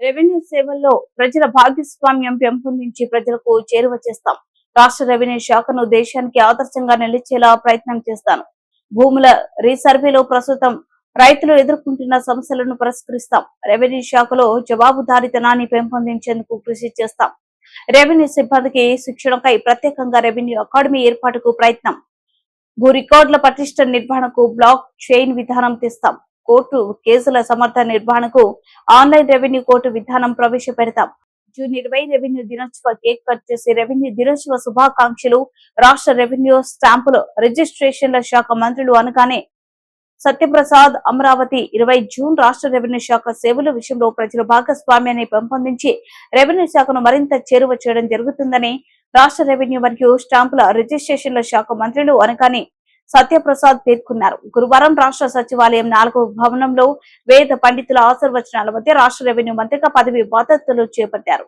Revenue సేవల్లో ప్రజల భాగస్వామ్యం పెంపొందించి ప్రజలకు చేరువ చేస్తాం. రాష్ట్ర రెవెన్యూ శాఖను దేశానికి ఆదర్శంగా నిలిచేలా ప్రయత్నం చేస్తాను. భూముల రీసర్వేలో ప్రస్తుతం రైతులు ఎదుర్కొంటున్న సమస్యలను పరిష్కరిస్తాం. రెవెన్యూ శాఖలో జవాబుదారీతనాన్ని పెంపొందించేందుకు కృషి చేస్తాం. రెవెన్యూ సిబ్బందికి శిక్షణపై ప్రత్యేకంగా రెవెన్యూ అకాడమీ ఏర్పాటుకు ప్రయత్నం. భూ రికార్డుల పటిష్ట నిర్వహణకు బ్లాక్ చైన్ విధానం తెస్తాం. కోర్టు కేసుల సమర్థ నిర్వహణకు ఆన్లైన్ రెవెన్యూ కోర్టు విధానం ప్రవేశపెడతాం. జూన్ ఇరవై రెవెన్యూ దినోత్సవ కేక్ కట్ చేసి రెవెన్యూ దినోత్సవ శుభాకాంక్షలు రాష్ట్ర రెవెన్యూ స్టాంపులు రిజిస్ట్రేషన్ల శాఖ మంత్రులు అనగానే సత్యప్రసాద్ అమరావతి ఇరవై జూన్ రాష్ట్ర రెవెన్యూ శాఖ సేవల విషయంలో ప్రజల భాగస్వామ్యాన్ని పెంపొందించి రెవెన్యూ శాఖను మరింత చేరువ చేయడం జరుగుతుందని రాష్ట్ర రెవెన్యూ మరియు స్టాంపుల రిజిస్ట్రేషన్ల శాఖ మంత్రులు అనగానే సత్యప్రసాద్ పేర్కొన్నారు. గురువారం రాష్ట్ర సచివాలయం నాలుగవ భవనంలో వేద పండితుల ఆశీర్వచనాల మధ్య రాష్ట్ర రెవెన్యూ మంత్రిగా పదవి బాధ్యతలు చేపట్టారు.